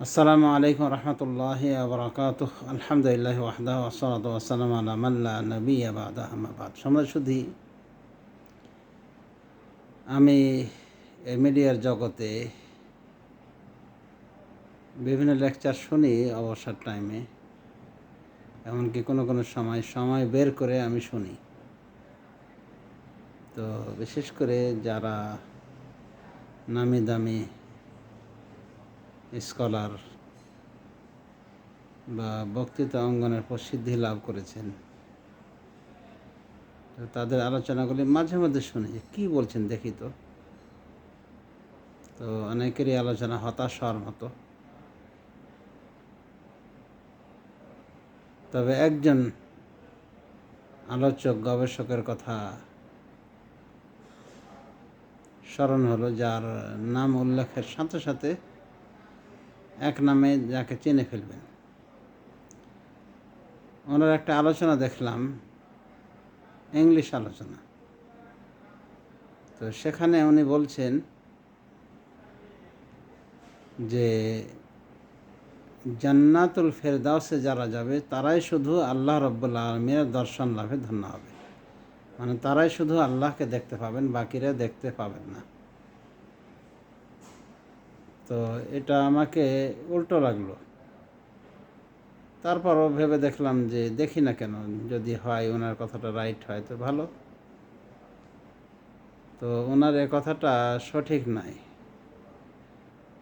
আসসালামু আলাইকুম রহমতুল্লাহ আবরাকাত আলহামদুলিল্লাহ ওয়াহদা ওসলাত ওসালাম আলা মাল্লা নবী আবাদা আহমাবাদ সমাজ শুধু আমি মিডিয়ার জগতে বিভিন্ন লেকচার শুনি অবসর টাইমে এমনকি কোনো কোনো সময় সময় বের করে আমি শুনি। তো বিশেষ করে যারা নামি দামি স্কলার বা বক্তৃতা অঙ্গনের প্রসিদ্ধি লাভ করেছেন। তাদের আলোচনাগুলি মাঝে মধ্যে শুনি, যে কী বলছেন দেখি তো। তো অনেকেরই আলোচনা হতাশ হওয়ার মতো। তবে একজন আলোচক, গবেষকের কথা স্মরণ হলো, যার নাম উল্লেখের সাথে সাথে এক নামে যাকে চিনে ফেলবেন। ওনার একটা আলোচনা দেখলাম, ইংলিশ আলোচনা। তো সেখানে উনি বলছেন যে, জান্নাতুল ফেরদাউসে যারা যাবে, তারাই শুধু আল্লাহ রব্বুল্লা আলমীর দর্শন লাভে ধন্য হবে। মানে তারাই শুধু আল্লাহকে দেখতে পাবেন, বাকিরা দেখতে পাবেন না। তো এটা আমাকে উল্টো লাগল। তারপরও ভেবে দেখলাম যে দেখি না কেন, যদি হয় ওনার কথাটা রাইট হয় তো ভালো। তো ওনার এ কথাটা সঠিক নাই।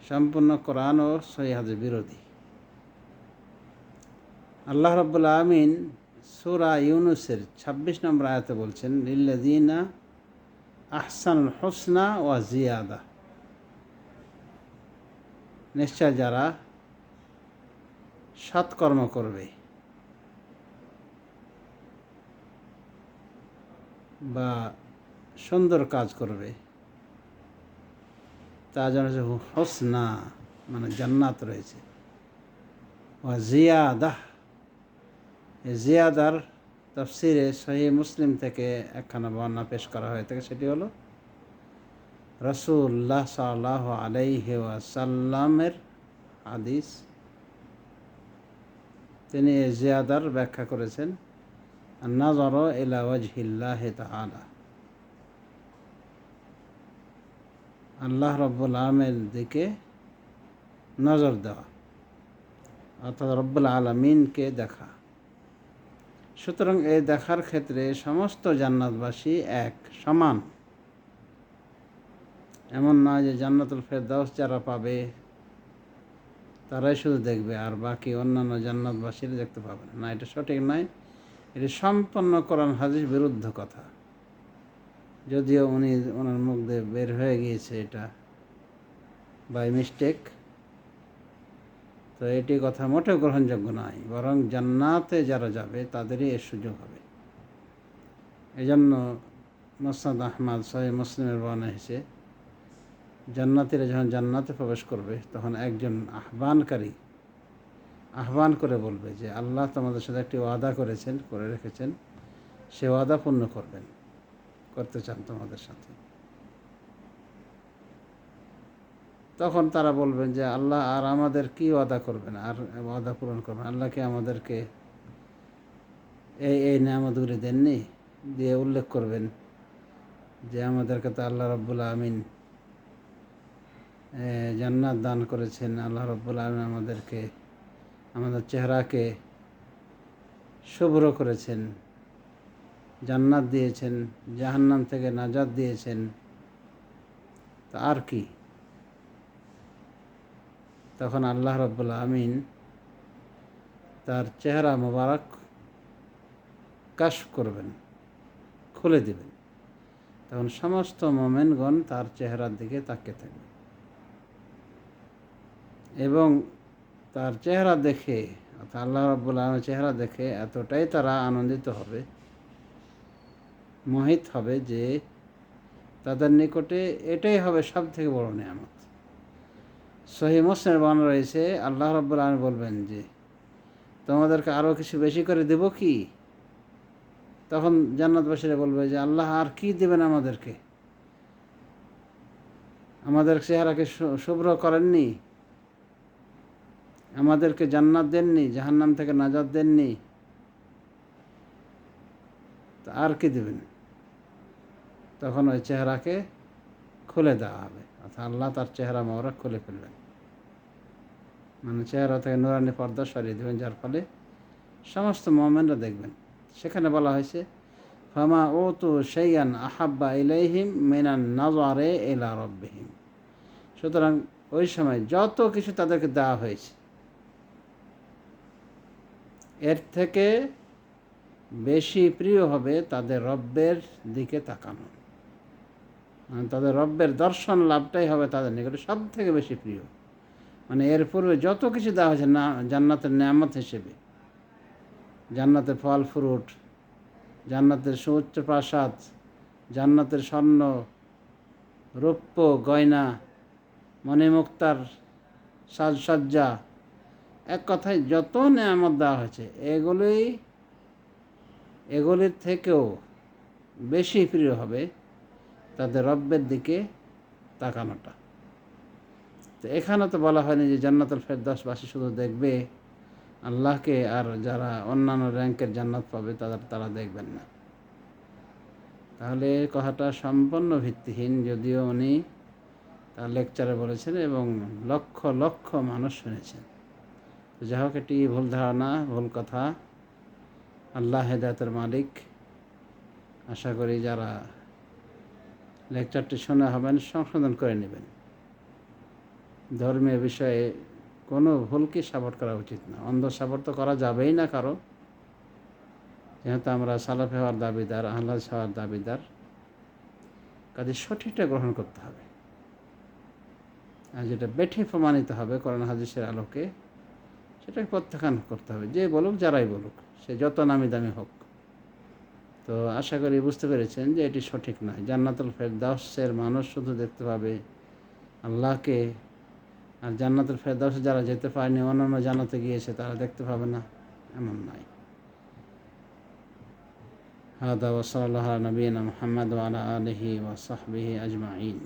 সম্পূর্ণ কোরআন ও সহিহাদের বিরোধী। আল্লাহ রব্বুল্লা আমিন সুরা ইউনুসের ২৬ নম্বর আয়াতে বলছেন লিল্লাদিনা আহসানুল হোসনা ওয়া জিয়াদা নিশ্চয় যারা সৎকর্ম করবে বা সুন্দর কাজ করবে, তা যেন হোসনা মানে জান্নাত রয়েছে। জিয়াদাহ জিয়াদার তফসিরে সহি মুসলিম থেকে একখানা বর্ণনা পেশ করা হয়ে থাকে সেটি হলো রসুল্লাহ সাল্লাহ আলাইহি ওয়াসাল্লামের হাদিস। তিনি জিয়াদার ব্যাখ্যা করেছেন নাজর ইলা ওয়াজহিল্লাহ তাআলা। আল্লাহ রব্বুল আলমের দিকে নজর দেওয়া, অর্থাৎ রব্বুল আলমিনকে দেখা। সুতরাং এই দেখার ক্ষেত্রে সমস্ত জান্নাতবাসী এক, সমান। এমন নয় যে জান্নাতুল ফেরদাউস যারা পাবে, তারাই শুধু দেখবে আর বাকি অন্যান্য জান্নাতবাসীরা দেখতে পাবে না। এটা সঠিক নয়। এটি সম্পন্ন কোরআন হাজির বিরুদ্ধ কথা। যদিও উনি, ওনার মুখ দিয়ে বের হয়ে গিয়েছে এটা বাই মিস্টেক তো এটি কথা মোটেও গ্রহণযোগ্য নয়, বরং জান্নাতে যারা যাবে, তাদেরই এর সুযোগ হবে। এজন্য মোসাদ আহমদ সাহেব মুসলিমের বর্ণনা হয়েছে জান্নাতিরা যখন জান্নাতে প্রবেশ করবে, তখন একজন আহ্বানকারী আহ্বান করে বলবে যে, আল্লাহ তোমাদের সাথে একটি ওয়াদা করেছেন, করে রেখেছেন। সে ওয়াদা পূর্ণ করবেন, করতে চান তোমাদের সাথে। তখন তারা বলবেন যে, আল্লাহ আর আমাদের কি ওয়াদা করবেন? আর ওয়াদা পূরণ করবেন? আল্লাহকে আমাদেরকে এই এই নামতগুলি দেননি? দিয়ে উল্লেখ করবেন যে, আমাদেরকে তো আল্লাহ রব্বুল আমিন জান্নাত দান করেছেন। আল্লাহ রব্বুল আলম আমাদেরকে, আমাদের চেহারাকে শুভ্র করেছেন, জান্নাত দিয়েছেন, জাহান্নাম থেকে নাজাদ দিয়েছেন। তা আর কি? তখন আল্লাহ রব্বুল আমিন তার চেহারা মোবারক কাশ করবেন, খুলে দেবেন। তখন সমস্ত মোমেনগণ তার চেহারার দিকে তাকিয়ে থাকবে এবং তার চেহারা দেখে, অর্থাৎ আল্লাহ রব্বুল আলমের চেহারা দেখে এতটাই তারা আনন্দিত হবে, মোহিত হবে যে তাদের নিকটে এটাই হবে সব থেকে বড় নিয়ামত। সহি মুসলিমের বান রয়েছে, আল্লাহ রব্বুল আলম বলবেন যে, তোমাদেরকে আরও কিছু বেশি করে দেব কি? তখন জান্নাতবাসীরা বলবে যে, আল্লাহ আর কি দেবেন আমাদেরকে? আমাদের চেহারাকে শুভ্র করেননি আমাদেরকে জান্নাত দেননি, জাহান্নাম থেকে নাজাত দেননি। আর কি দেবেন? তখন ওই চেহারাকে খুলে দেওয়া হবে। অর্থাৎ আল্লাহ তার চেহারা মোহরা খুলে ফেলবেন। মানে চেহারা থেকে নুরানি পর্দা সরিয়ে দেবেন, যার ফলে সমস্ত মোমেনরা দেখবেন। সেখানে বলা হয়েছে, ফামা ও তো সেইয়ান আহাব্বা ইলাইহিম মেনান নাজারে এলা রব্বিহিম। সুতরাং ওই সময় যত কিছু তাদেরকে দেওয়া হয়েছে এর থেকে বেশি প্রিয় হবে তাদের রব্বের দিকে তাকানো। তাদের রব্বের দর্শন লাভটাই হবে তাদের নিকটে সব থেকে বেশি প্রিয়। মানে এর পূর্বে যত কিছু দেওয়া হয়েছে না, জান্নাতের নিয়ামত হিসেবে। জান্নাতের ফল, ফ্রুট, জান্নাতের সুউচ্চ প্রাসাদ, জান্নাতের স্বর্ণ, রৌপ্য, গয়না, মণিমুক্তার সাজসজ্জা কথায় যত নেয়ামত দেওয়া হয়েছে, এগুলোই এগুলির থেকেও বেশি প্রিয় হবে তাদের রব্বের দিকে তাকানোটা। তো এখানে তো বলা হয়নি যে জান্নাতুল ফেরদাসবাসী শুধু দেখবে আল্লাহকে, আর যারা অন্যান্য র্যাঙ্কের জান্নাত পাবে তাদের, তারা দেখবেন না। তাহলে কথাটা সম্পূর্ণ ভিত্তিহীন, যদিও উনি তার লেকচারে বলেছেন এবং লক্ষ লক্ষ মানুষ শুনেছেন। যাই হোক এটি ভুল ধারণা, ভুল কথা। আল্লাহ হেদায়তের মালিক। আশা করি যারা লেকচারটি শোনা হবেন, সংশোধন করে নেবেন। ধর্মীয় বিষয়ে কোনো ভুলকে সাপোর্ট করা উচিত না। অন্ধ সাপোর্ট তো করা যাবেই না কারও। যেহেতু আমরা সালাফে হওয়ার দাবিদার আহ্লাদ হওয়ার দাবিদার, কাজে সঠিকটা গ্রহণ করতে হবে। আর যেটা বেঠে প্রমাণিত হবে করোনা হাদিসের আলোকে সেটাকে প্রত্যাখ্যান করতে হবে যে বলুক যারাই বলুক সে যত নামি দামি হোক তো আশা করি বুঝতে পেরেছেন যে এটি সঠিক নয় জান্নাতুল ফেরদাউসের মানুষ শুধু দেখতে পাবে আল্লাহকে আর জান্নাতুল ফেরদাউস যারা যেতে পারেনি অন্যান্য জান্নাতে গিয়েছে তারা দেখতে পাবে না এমন নয় هذا وصلى الله على نبينا محمد وعلى آله وصحبه أجمعين